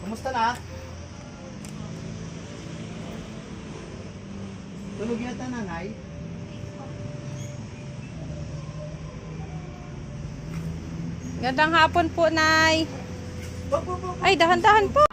Kumusta na? Tulog yata nanay? Gandang hapon po, Nay. Ay, dahan-dahan po.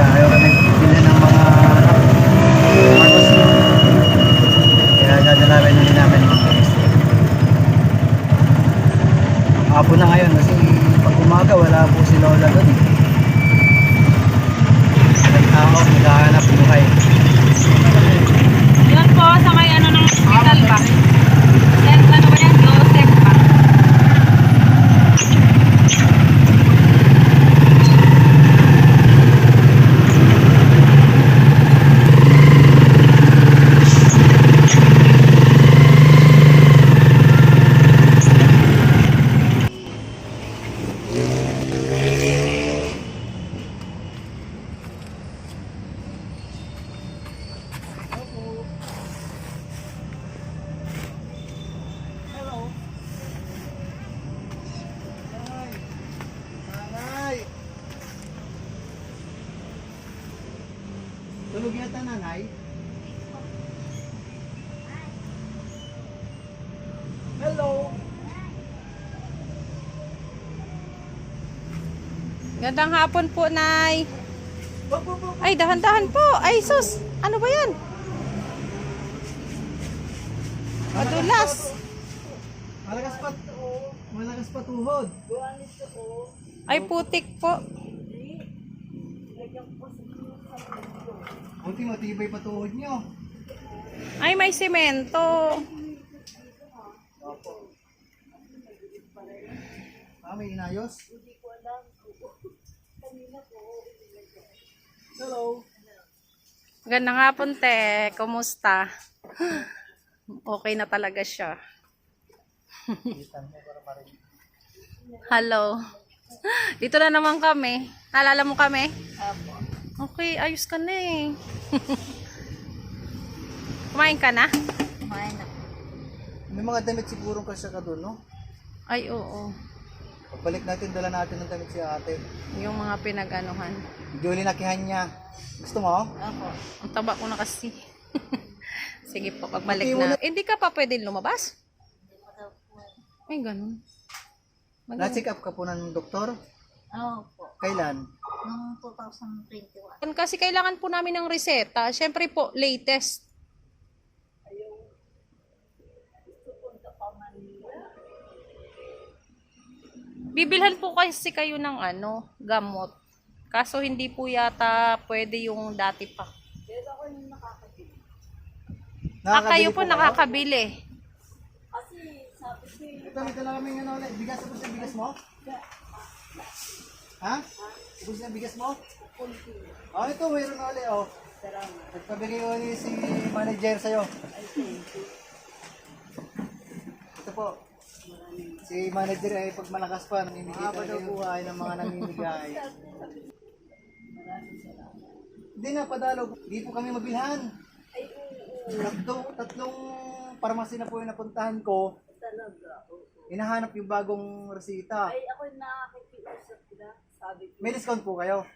Siya ayaw ka nagbibilan ng mga matos kaya dadalawin ulit namin mga guys hapon na ngayon kasi pag umaga wala po si Lola doon eh nagtao naghahanap buhay Yun po, sa may ano ng hospital ba? Sen, ano ba yan? Joseph ba? Nanay! Tulog yata nanay? Hello! Gandang hapon po, Nay. Ay, dahan-dahan po. Ay, sus. Ano ba yan? Madulas. Malakas pa, malakas pa tuhod. Ay, putik po. Buti matibay pa tuhod nyo. Ay, may semento. Ah, may inayos? Hello. Gandang hapon, te. Kumusta? Okay na talaga siya. Hello. Dito na naman kami. Naalala mo kami? Okay, ayos ka na eh. Kumain ka na? May mga damit siguro kasi ka doon, no? Ay, oo. Pagbalik natin, dala natin ng damit si ate. Yung mga pinag-anuhan. Julie nakihan niya. Gusto mo? Ang taba ko na kasi. Sige po, pagbalik na. Hindi ka pa pwedeng lumabas? Ay, ganun. Mag- Na-check up ka po ng doktor? Oo po. Kailan? Noong 2021. Kasi kailangan po namin ng reseta. Siyempre po, latest. Bibilhan po kasi kayo ng ano, gamot. Kaso hindi po yata pwede yung dati pa. Ah, kayo po nakakabili. Ito, may dala kami ano ulit. Bigas, ubus na bigas mo? Ha? Ubus na bigas mo? Oh, ito, mayroon na ulit, oh. Nagpabigay ulit si manager sa'yo. Ito po. Si manager ay pag malakas pa, namimigay talaga yung buhay ng mga namimigay. Maraming salamat. Hindi nga, padalo. Hindi po kami mabilhan. Ay, oo, Tatlong, tatlong parmasi na po yung napuntahan ko. talaga. Oo. Hinahanap yung bagong resita. Ay, ako nakakikiusap na. Sabi ko, May discount po kayo.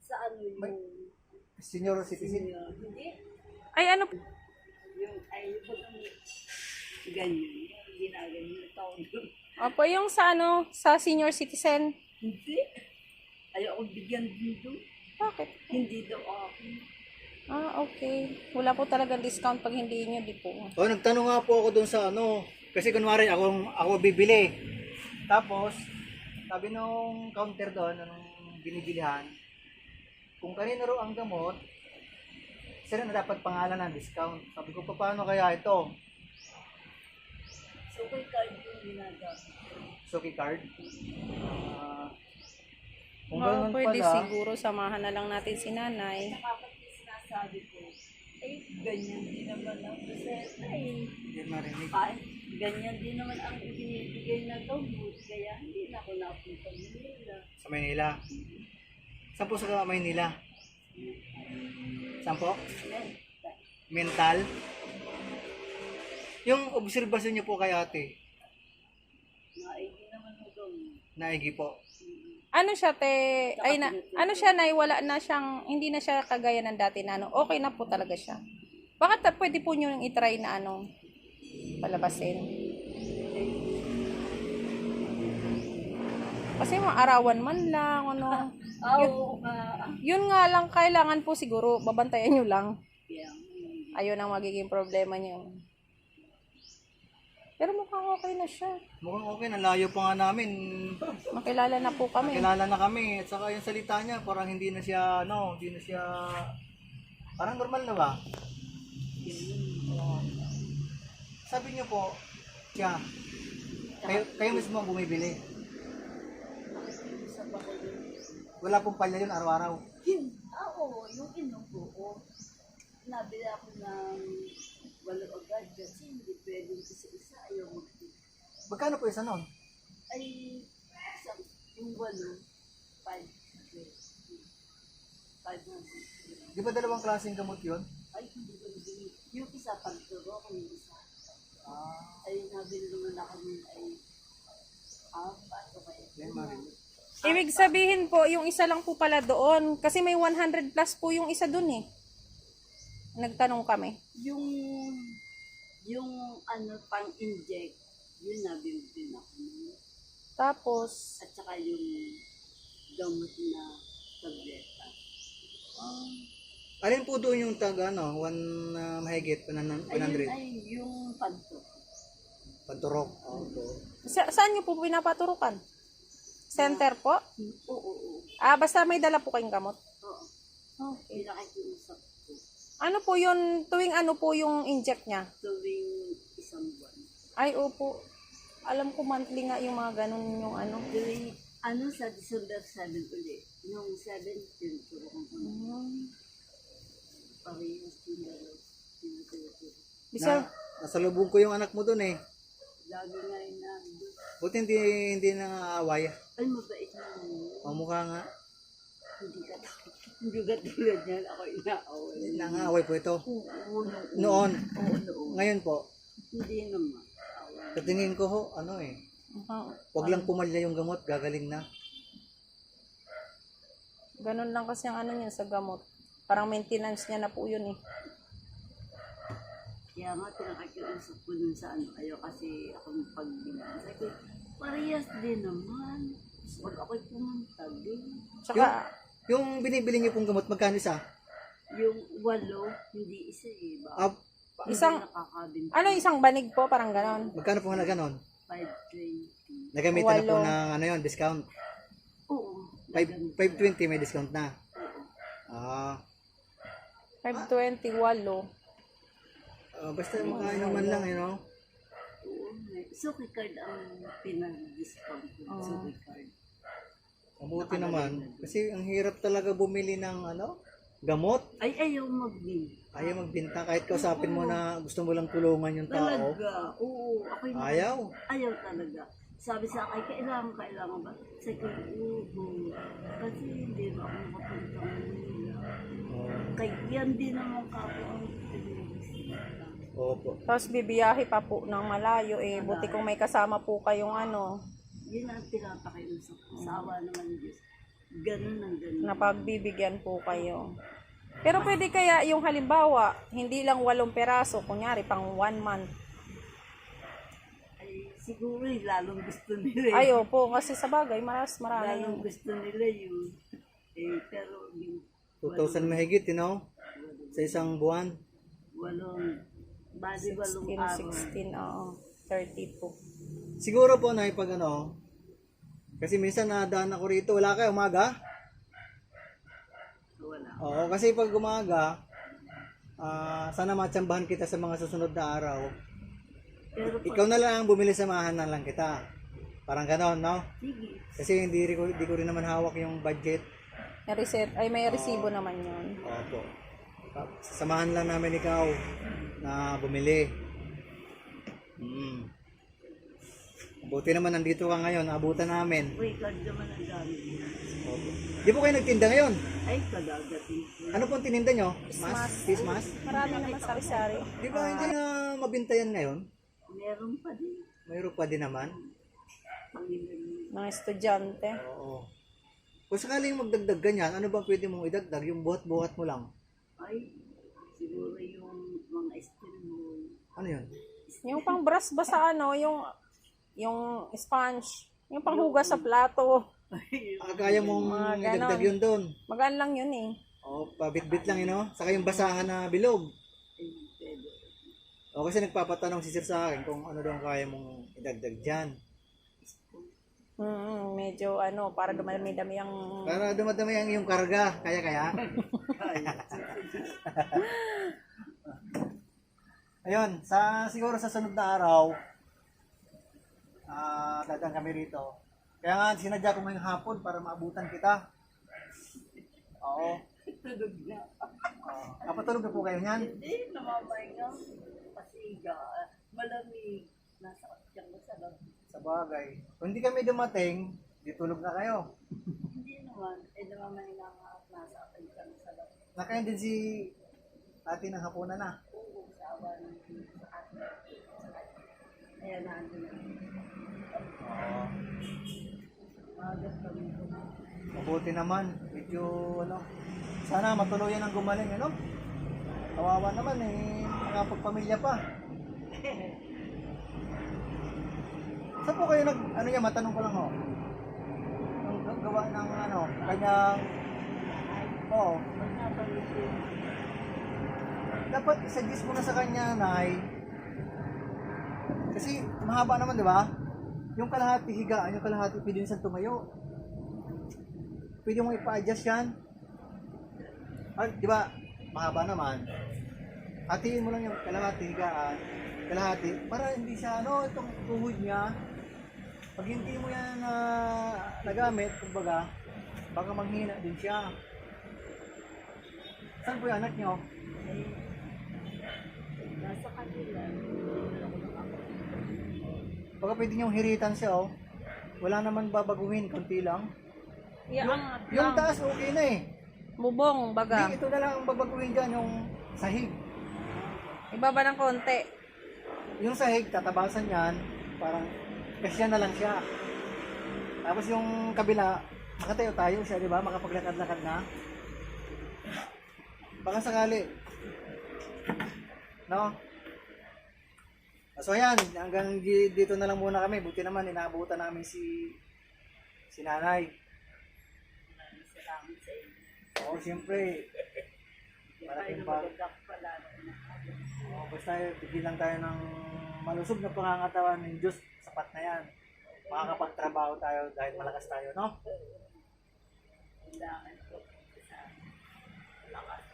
sa ano yung Senior citizen. senior. Hindi. Ay, ano po? Yung, ay, yung ganyan. Hindi na. Tawag doon. Opo, yung sa ano, sa senior citizen. Hindi. Ayaw akong bigyan dito. Bakit? Hindi daw ako. Ah, okay. Wala po talagang discount pag hindi nyo, di po. O, nagtanong nga po ako dun sa ano. Kasi kunwari, ako, ako bibili. Tapos, sabi nung counter doon, anong binibilihan, kung kanino raw ang gamot, sila na dapat pangalan ng discount. Sabi ko, paano kaya ito? So, kay card yung ginagamit. Suki card? Ah, kung ganun pwede pala, siguro samahan na lang natin si nanay. Nakapag sinasabi ko, ay, ganyan din naman ang reseta eh. hindi marinig. Ay, ganyan din naman ang ibinibigay na gamot. Kaya hindi na ako napunta Manila. Sa Maynila. Saan po sa Maynila? Saan po? Mental. Mental? Yung obserbasyon niyo po kay ate, Naigi naman gamot. naigi po. Ano siya, te? Ay, na, ano siya, nay? Wala na siyang, hindi na siya kagaya ng dati na ano. Okay na po talaga siya. Bakit ta- pwede po nyo itry na ano, palabasin? Kasi mga arawan man lang, ano. Ah, Oo. Yun nga lang, kailangan po siguro, babantayan nyo lang. Ayun ang magiging problema nyo. Pero mukhang okay na siya. Mukhang okay, nalayo pa nga namin. Makilala na po kami. Kilala na kami. At saka yung salita niya, parang hindi na siya, ano, hindi na siya, parang normal na ba? Sabi niyo po, siya, kayo, kayo mismo ang bumibili. Wala pong palya yun araw-araw. Ah, oo, yung inubo ko. Nabili ako ng walo agad kasi hindi pwedeng isa-isa ayaw mag Magkano po isa nun? Ay, isang, yung walo, five, five. Di ba dalawang klaseng gamot yun? Ay, hindi ko nabili. Yung isa pagturo, kung yung isa. Ah, Ay, nabili naman ako nun ay apat o kaya. yan marinig. Ibig sabihin po, yung isa lang po pala doon. Kasi may 100 plus po yung isa doon eh. Nagtanong kami. Yung, yung ano, pang-inject, yun nabili din ako. Tapos, At saka yung gamot na tableta. Alin po doon yung tag, ano, one uh, mahigit, 100? Ayun ay yung panto. Panturok. Oh, to. sa- saan nyo po pinapaturukan? Center po? Oo, oo, oo. Ah, basta may dala po kayong gamot. Oo. Okay. Pinakikiusap ko Ano po yun, tuwing ano po yung inject niya? buwan. Ay, opo. Alam ko monthly nga yung mga ganun yung ano. Tuwing, ano, sa December 7 ulit. Noong 7, tinuturo ko ko. Parehas tinuturo. Tinuturo. Bisa, Na, nasa lubong ko yung anak mo doon eh. Lagi nga yun na, Buti hindi, hindi na away. ay mabait na yun. Pamukha nga. Hindi ka hindi ka tulad niyan. Ako inaaway. Nangaaway po ito. Oo, Noon. Oo, noon. Ngayon po, Hindi naman. Sa tingin ko ho, ano eh, Ah, wag lang pumalya yung gamot, gagaling na. ganun lang kasi ang ano niya sa gamot. Parang maintenance niya na po yun eh. Kaya nga, pinakakiusap ko dun sa ano, ayaw kasi akong pagbilang. Sabi ko, parehas din naman. Pag ako'y pumunta din. Tsaka, Yung binibili niyo pong gamot, magkano isa? Yung walo, hindi isa eh. Ba? Ah, isang, ano isang banig po, parang ganon. magkano po halaga nun? 520. Nagamitan na po Walo. ng ano yun, discount. Oo. 5, 520 may discount na. Ah, 520, walo. ah, basta makainom man lang, you know. Oo. may- Suki card ang pinag-discount ko. Oo. Suki card. Mabuti naman. Kasi ang hirap talaga bumili ng ano, gamot. Ay, ayaw mag-bin. Ayaw magbinta kahit kausapin mo na gusto mo lang tulungan yung tao. Talaga. Oo. Ako'y Ayaw. Ayaw talaga. sabi sa akin, kailangan, kailangan ba? Sabi ko, oo. Kasi hindi na ako makapunta Manila. Kaya yan din naman kako ang pinag-isip. Opo. Tapos bibiyahe pa po ng malayo eh. Buti kung may kasama po kayong ano, Yun ang pinapakiusap ko. Sawa naman Diyos. Ganun ang ganun. napagbibigyan po kayo. Pero pwede kaya yung halimbawa, hindi lang walong peraso, kunyari pang one month. Ay, siguro eh, lalong gusto nila. eh. Ay, opo, kasi sa bagay, maras marami lalong yung gusto nila yun. Eh, pero yung 2,000 mahigit, you know? Sa isang buwan. walong, bali walong 16, araw. 16, oo, 30 po. Siguro po na pag ano, kasi minsan nadaan ako rito, wala kayo umaga? Oo, kasi pag umaga, ah, sana matsambahan kita sa mga susunod na araw. Pero pag, Ikaw na lang ang bumili samahan na lang kita. Parang ganon, no? sige, Kasi hindi, rin ko, hindi ko rin naman hawak yung budget. May reset, ay may resibo naman yun. Opo. Samahan lang namin ikaw na bumili. Mm. Buti naman nandito ka ngayon, abutan namin. uy, card naman ang. Opo. Di po kayo nagtinda ngayon? Ay, kadagating. Ano pong tininda nyo? Mas? Christmas? Marami naman sari-sari. Di ba hindi na mabintayan ngayon? Meron pa din. Mayroon pa din naman. Mga estudyante. Oo. Kung sakaling magdagdag ganyan, ano bang pwede mong idagdag? Yung buhat-buhat mo lang. Ay, siguro yung mga skill mo. Ano yun? Yung pang brush ba sa ano, yung yung sponge, yung panghugas sa plato. Ah, kaya mong Mga ganon. idagdag yun doon. Magaan lang yun eh. O, pabit-bit lang yun, no? Saka yung basahan na bilog. O, kasi nagpapatanong si sir sa akin kung ano daw ang kaya mong idagdag dyan. Mm, medyo ano, para dumami-dami ang... Para dumadami ang iyong karga. Kaya-kaya? Ayun, sa siguro sa sunod na araw, ah dadaan kami rito. Kaya nga, sinadya ko ngayong hapon para maabutan kita. Oo. Tulog na. Uh, napatulog na po kayo niyan? Hindi, namamahinga. Kasi ga, malamig. Nasa kanyang masarap. Sa bagay. Kung hindi kami dumating, di tulog na kayo. Hindi naman. Eh, namamahinga nga at nasa kanyang masarap. Nakain din si ate ng hapunan na. Oo, sa awa ng sa atin. Kaya nandun na. Oo. Mabuti naman. Medyo ano. Sana matuluyan ang gumaling, ano? Kawawa naman eh. Nakapagpamilya pa. Saan po kayo nag, ano yan, matanong ko lang ho. Nung g- gawa ng ano, kanyang, oo. Dapat suggest mo na sa kanya, Nay. Kasi mahaba naman, di ba? Yung kalahati higaan, yung kalahati pwede minsan tumayo. Pwede mo ipa-adjust yan. Ah, di ba? Mahaba naman. Hatiin mo lang yung kalahati higaan, kalahati, para hindi siya, ano, itong tuhod niya, pag hindi mo yan na nagamit, kumbaga, baka manghina din siya. Saan po yung anak niyo? Nasa kanila. Baka pwede niyong hiritan siya, oh. Wala naman babaguhin, konti lang. Iangat Yung lang. taas, okay na eh. Bubong, baga. Hindi, ito na lang ang babaguhin dyan, yung sahig. Ibaba ng konti. Yung sahig, tatabasan yan, parang kasya na lang siya. Tapos yung kabila, makatayo tayo siya, di ba? Makapaglakad-lakad na. Baka sakali. No? So ayan, hanggang di- dito na lang muna kami. Buti naman, inaabutan namin si si nanay. Salamat sa inyo. Oo, siyempre. Malaking bag. Oo, basta bigyan lang tayo ng malusog na pangangatawan ng Diyos. Sapat na yan. Makakapagtrabaho tayo dahil malakas tayo, no? Sa lakas.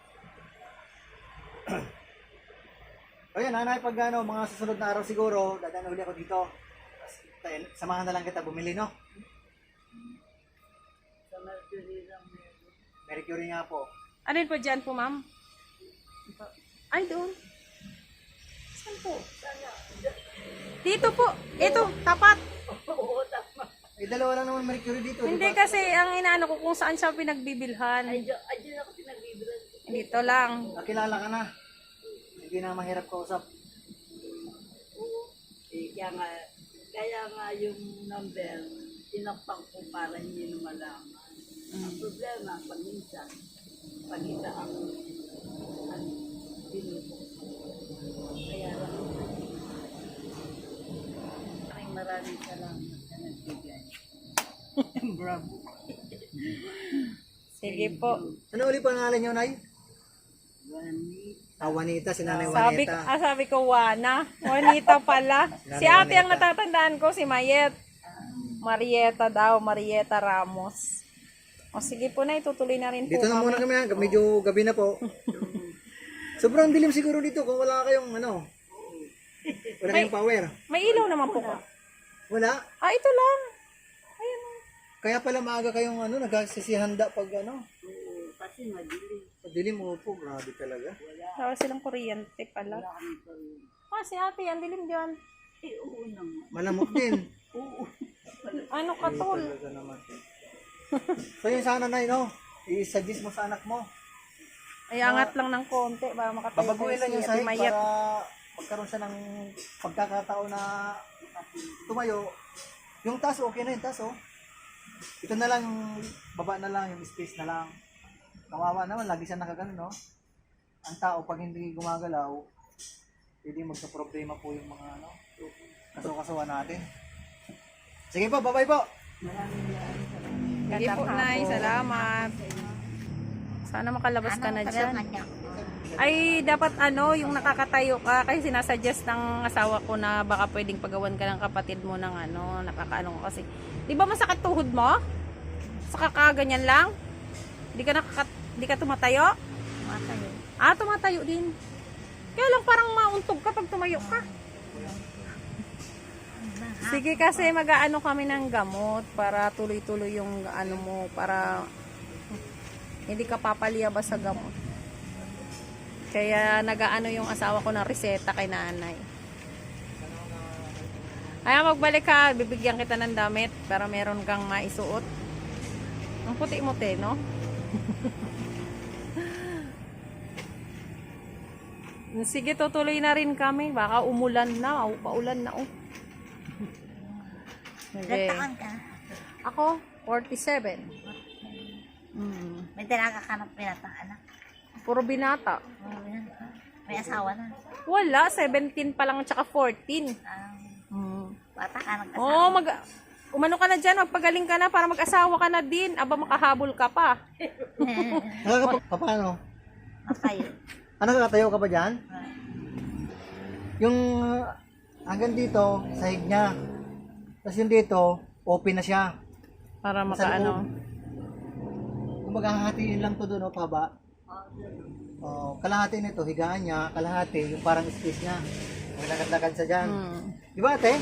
O yan, nanay, pag ano, mga susunod na araw siguro, dadaan uli ako dito. Tapos, tayo- samahan na lang kita bumili, no? Sa Mercury lang meron. Merry Curie nga po. Ano yun po dyan po, ma'am? Ay, doon. Saan po? Dito po. Ito, tapat. Oo, Eh, dalawa lang naman Mercury dito. di Hindi ba? kasi ang inaano ko kung saan siya pinagbibilhan. Ayun, ayun ako pinagbibilan. Dito lang. Nakilala ka na. Hindi na mahirap kausap. Oo. Eh, kaya nga, kaya nga yung number, tinakpan ko para hindi na malaman. Ang problema, pag minsan, pag isa ang binuto. Kaya lang, maraming maraming salamat na nagbigay. Bravo. Sige po. Ano uli pangalan niyo, Nay? Gani. Ah, Juanita, si Nanay Sabi, Juanita. ah, sabi ko, Wana. Juanita pala. si ate ang natatandaan ko, si Mayet. Marieta daw, Marieta Ramos. O sige po na, itutuloy na rin po Dito na kami. muna kami, ha? medyo gabi na po. Sobrang dilim siguro dito kung wala kayong ano. Wala kayong power. May ilaw naman po. Wala. Ah, ito lang. Ayan o. Kaya pala maaga kayong ano, nagsisihanda pag ano. Oo, kasi madilim. Dilim mo po, grabe talaga. Wala silang kuryente pala. Wala kami pa rin. Ah, si ate, ang dilim dyan. Eh, oo naman. Malamok din. Oo. Ano katol? Talaga naman. so yun sana na no? I-suggest mo sa anak mo. Ay, angat lang ng konti para makatayo Babaguhin lang si yung ate sahig Mayet. para magkaroon siya ng pagkakataon na tumayo. Yung taas, okay na yung taas, oh. Ito na lang, baba na lang, yung space na lang. Kawawa naman, lagi siya nakaganon, no? Ang tao, pag hindi gumagalaw, pwede magka-problema po yung mga, ano, kaso-kasuhan natin. Sige po, bye-bye po! Sige po, Nay. Salamat. Sana makalabas ka na dyan. Ay, dapat ano, yung nakakatayo ka. Kasi sinasuggest ng asawa ko na baka pwedeng pagawan ka ng kapatid mo ng ano, nakakaano ka kasi. Di ba masakit tuhod mo? Sa kakaganyan lang? Di ka nakaka, di ka tumatayo? Matayo. Ah, tumatayo din. Kaya lang parang mauntog ka pag tumayo ka. Sige kasi mag-aano kami ng gamot para tuloy-tuloy yung ano mo para hindi ka papaliyabas sa gamot. Kaya nag-aano yung asawa ko ng reseta kay nanay. Ay, magbalik ka, bibigyan kita ng damit para meron kang maisuot. Ang puti-muti, no? Sige, tutuloy na rin kami. Baka umulan na. o, Paulan na, oh. Sige. Nagtakan ka. Ako, 47. Mm. May dalaga ka ng pinatang anak. Puro binata. Oh, yan. May asawa na. Wala, 17 pa lang tsaka 14. Ah, Mm. bata ka ng Oo, oh, mag... Umano ka na dyan, magpagaling ka na para mag-asawa ka na din. Aba, makahabol ka pa. Nakakapag, paano? Matayo. Ano nakatayo ka ba dyan? Yung uh, hanggang dito, sahig niya. Tapos yung dito, open na siya. Para makaano. Kung maghahatiin lang to doon, o paba. Oh, kalahati nito, higaan niya, kalahati, yung parang space niya. Maglakad-lakad sa dyan. Mm. Di ba ate?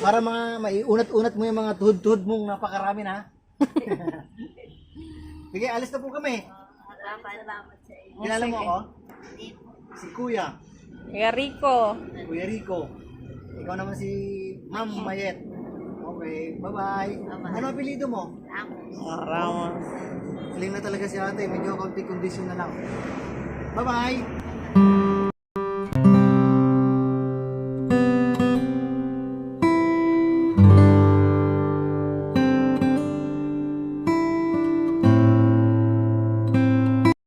Para mga maiunat-unat mo yung mga tuhod-tuhod mong napakarami na. Sige, alis na po kami. Salamat sa iyo. Kilala mo ako? Si Kuya. Kuya Rico. Kuya Rico. Ikaw naman si Ma'am Mayet. Okay, bye-bye. Ano apelido mo? Ramos. Galing na talaga si ate. Medyo konti kondisyon na lang. Bye-bye.